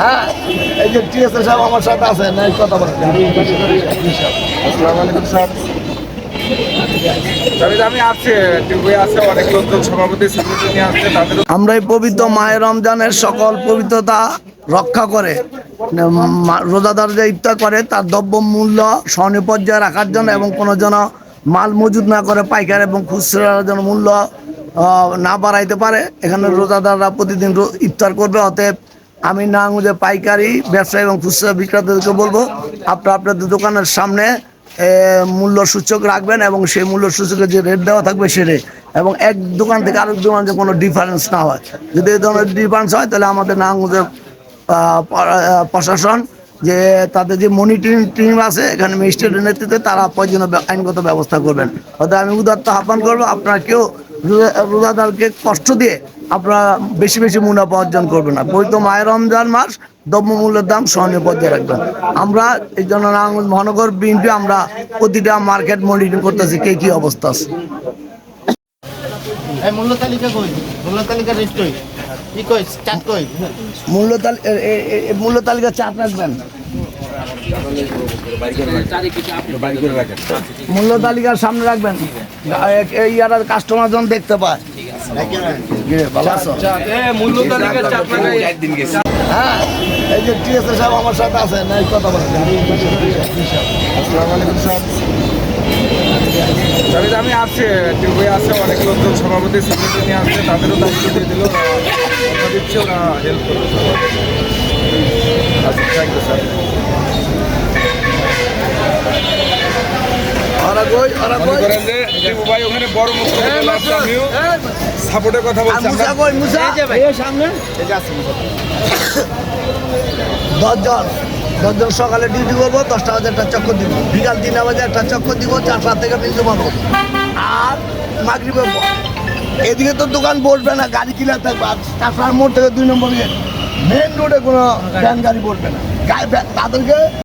হ্যাঁ এই যে টিএসএ সাহেব আমার সাথে আছে না কথা বলেন। আসসালামু আলাইকুম স্যার। স্যার, আমি আছে টিউবে আছে অনেক লোকজন সভাপতি সেক্রেটারি আসছে তাদের আমরা এই পবিত্র মায়ের রমজানের সকল পবিত্রতা রক্ষা করে রোজাদার যে ইফতার করে তার দ্রব্য মূল্য স্বর্ণীয় পর্যায়ে রাখার জন্য এবং কোনো যেন মাল মজুদ না করে পাইকার এবং খুচরা যেন মূল্য না বাড়াইতে পারে এখানে রোজাদাররা প্রতিদিন ইফতার করবে অতএব আমি নাঙ্গুজে পাইকারি, ব্যবসায়ী এবং খুচরা বিক্রেতাদেরকে বলব, আপনারা আপনাদের দোকানের সামনে মূল্য সূচক রাখবেন এবং সেই মূল্য সূচকে যে রেট দেওয়া থাকবে সে রেট এবং এক দোকান থেকে আরেক দোকান যে কোনো ডিফারেন্স না হয়। যদি এই ধরনের ডিফারেন্স হয়, তাহলে আমাদের নাঙ্গুজের প্রশাসন যে তাদের যে মনিটরিং টিম আছে, এখানে ম্যাজিস্ট্রেটের নেতৃত্বে তারা প্রয়োজনীয় আইনগত ব্যবস্থা করবেন। অর্থাৎ আমি উদাত্ত আহ্বান করব, আপনারা কেউ রোজাদারকে কষ্ট দিয়ে আপনারা বেশি বেশি মুনাফা অর্জন করবেন না। বৈধ মায়ের রমজান মাস দ্রব্যমূল্যের দাম সহনীয় পর্যায়ে রাখবেন। আমরা এই জন্য নারায়ণগঞ্জ মহানগর বিএনপি আমরা প্রতিটা মার্কেট মনিটরিং করতেছি, কে কি অবস্থা আছে। মূল্য তালিকা কই? মূল্য তালিকা মূল্য তালিকা চার্ট রাখবেন। মূল্য তালিকার সামনে রাখবেন। এই ইয়ারা কাস্টমার যখন দেখতে পায়। আছো? হ্যাঁ এই যে টিএসএ সাহেব আমার সাথে আছে না কথা বলেন। আসসালামু আলাইকুম স্যার স্যার, আমি আসছি আছে অনেক লোকজন সভাপতি সেক্রেটারি আসছে তাদেরও দায়িত্ব দিয়ে দিল। দিচ্ছে ওরা হেল্প করবে। আচ্ছা থ্যাংক ইউ স্যার ওরা কই ওরা কই করেন যে টিপু ভাই ওখানে বড় মুখ করে বলে আসছে, আমিও সাপোর্টের কথা বলছি মুসা আমরা কই মুসা? এই সামনে? দশজন দশজন সকালে ডিউটি করব দশটা বাজে একটা চক্কর দিব। বিকাল তিনটা বাজে একটা চক্কর দিব চারটা থেকে বিন্দু মারবো আর মাগরিবের পর এদিকে তো দোকান বসবে না, গাড়ি কিনা থাকবে। মোড় থেকে দুই নম্বর মেন রোডে কোনো ভ্যান গাড়ি বসবে না। তাদেরকে